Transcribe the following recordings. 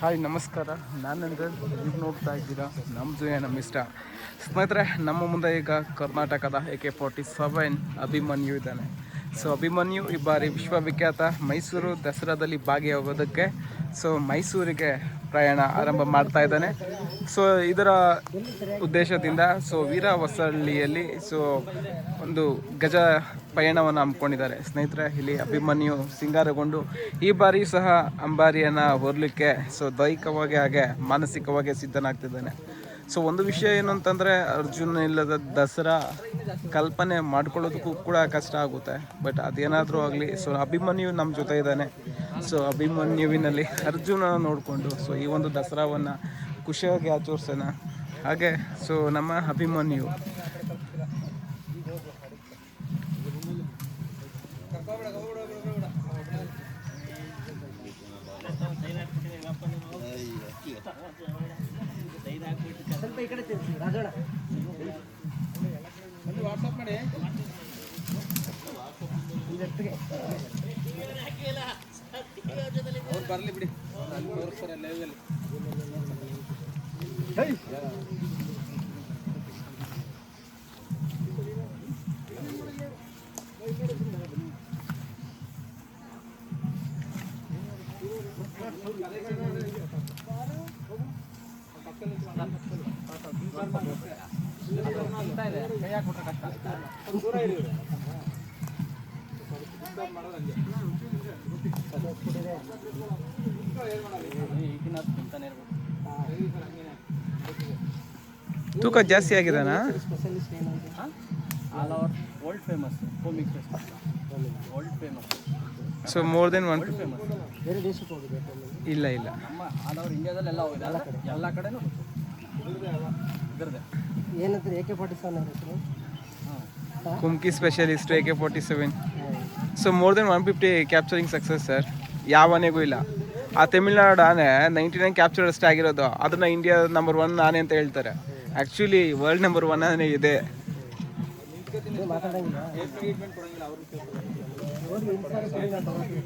Hi ನಮಸ್ಕಾರ. ನಾನಂದ್ರೆ ನೀವು ನೋಡ್ತಾ ಇದ್ದೀರಾ ನಮ್ಮ ನಮ್ಮ ಇಷ್ಟ. ಸ್ನೇಹಿತರೆ, ನಮ್ಮ ಮುಂದೆ ಈಗ ಕರ್ನಾಟಕದ A K forty seven Abhimanyu ಇದ್ದಾನೆ. ಸೊ ಅಭಿಮನ್ಯು, ಈ ಬಾರಿ ವಿಶ್ವವಿಖ್ಯಾತ ಮೈಸೂರು ದಸರಾದಲ್ಲಿ ಭಾಗಿಯಾಗೋದಕ್ಕೆ. ಸೊ ಮೈಸೂರಿಗೆ ಪ್ರಯಾಣ ಆರಂಭ ಮಾಡ್ತಾ ಇದ್ದಾನೆ. ಸೊ ಇದರ ಉದ್ದೇಶದಿಂದ ಸೊ ವೀರ ಹೊಸಳ್ಳಿಯಲ್ಲಿ ಸೊ ಒಂದು ಗಜ ಪಯಣವನ್ನು ಹಮ್ಮಿಕೊಂಡಿದ್ದಾರೆ. ಸ್ನೇಹಿತರೆ, ಇಲ್ಲಿ ಅಭಿಮನ್ಯು ಸಿಂಗಾರಗೊಂಡು, ಈ ಬಾರಿ ಸಹ ಅಂಬಾರಿಯನ್ನು ಹೊರಲಿಕ್ಕೆ ಸೊ ದೈಹಿಕವಾಗಿ ಹಾಗೆ ಮಾನಸಿಕವಾಗಿ ಸಿದ್ಧನಾಗ್ತಿದ್ದಾನೆ. ಸೊ ಒಂದು ವಿಷಯ ಏನು ಅಂತಂದರೆ ಅರ್ಜುನ ಇಲ್ಲದ ದಸರಾ ಕಲ್ಪನೆ ಮಾಡ್ಕೊಳ್ಳೋದಕ್ಕೂ ಕೂಡ ಕಷ್ಟ ಆಗುತ್ತೆ. ಬಟ್ ಅದೇನಾದರೂ ಆಗಲಿ ಸೊ ಅಭಿಮನ್ಯು ನಮ್ಮ ಜೊತೆ ಇದ್ದಾನೆ. ಸೊ ಅಭಿಮನ್ಯುವಿನಲ್ಲಿ ಅರ್ಜುನ ನೋಡಿಕೊಂಡು ಸೊ ಈ ಒಂದು ದಸರಾವನ್ನು ಖುಷಿಯಾಗಿ ಆಚರಿಸೋಣ. ಹಾಗೆ ಸೊ ನಮ್ಮ ಅಭಿಮನ್ಯು. ಸ್ವಲ್ಪ ಈ ಕಡೆ ತಿರ್ಸಿ ರಾಜೋಣ ವಾಟ್ಸಪ್ ಮಾಡಿ. ಅವ್ರು ಬರಲಿ ಬಿಡಿ. ಲೈವಲ್ಲಿ ತೂಕ ಜಾಸ್ತಿ ಆಗಿದಾನಾ? ಸ್ಪೆಷಲಿಸ್ಟ್ ಏನು ಅಂತ all over world famous comic world famous so more than one famous ಬೇರೆ ದೇಶಕ್ಕೆ ಹೋಗಿದೆ ಒಮ್ಮೆ. ಇಲ್ಲ ಇಲ್ಲ. ನಮ್ಮ ಆಲ್ ಓವರ್ ಇಂಡಿಯಾದಲ್ಲಿ ಎಲ್ಲ ಹೋಗಿದೆ ಎಲ್ಲ ಕಡೆ ಎಲ್ಲ ಕಡೆನೂ ಇದ್ರದ್ದೇ. Kumki specialist A K forty seven. So more than one fifty capturing success sir ಯಾವ ಆನೆಗೂ ಇಲ್ಲ. ಆ ತಮಿಳ್ನಾಡು ಆನೆ ನೈಂಟಿ ನೈನ್ ಕ್ಯಾಪ್ಚರ್ ಅಷ್ಟೇ ಆಗಿರೋದು. ಅದನ್ನ ಇಂಡಿಯಾ ನಂಬರ್ ಒನ್ ಆನೆ ಅಂತ ಹೇಳ್ತಾರೆ. ಆ್ಯಕ್ಚುಲಿ ವರ್ಲ್ಡ್ ನಂಬರ್ ಒನ್ ಆನೆ ಇದೆ. ಇದು ಮಾತಾಡಂಗಿಲ್ಲ ಹೋಗಿ ಇನ್ಸ್ಟಾಲ್ ಕೊಡಿ ನಾನು ತಗೊಳ್ತೀನಿ.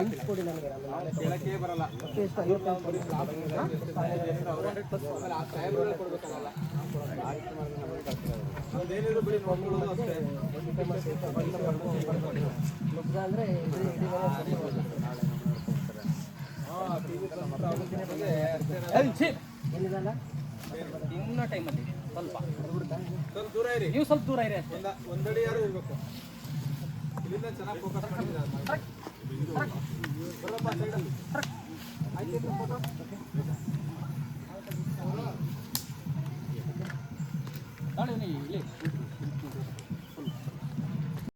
ಲಿಂಕ್ ಕೊಡಿ ನನಗೆ ನಾನು ನಾಳೆ ಮತ್ತೆ ಎಷ್ಟು ಸ್ವಲ್ಪ ಸ್ವಲ್ಪ ದೂರ ಇರಿ ನೀವು ಸ್ವಲ್ಪ ದೂರ ಇರಿ ಒಂದಡಿ ಯಾರು ಇರಬೇಕು ಇಲ್ಲಿಂದ ಚೆನ್ನಾಗಿ ಫೋಕಸ್ ಮಾಡಿದ್ದಾರೆ ಬರಪ್ಪ ಸೈಡಲ್ಲಿ ಫೋಟೋ ಇಲ್ಲಿ.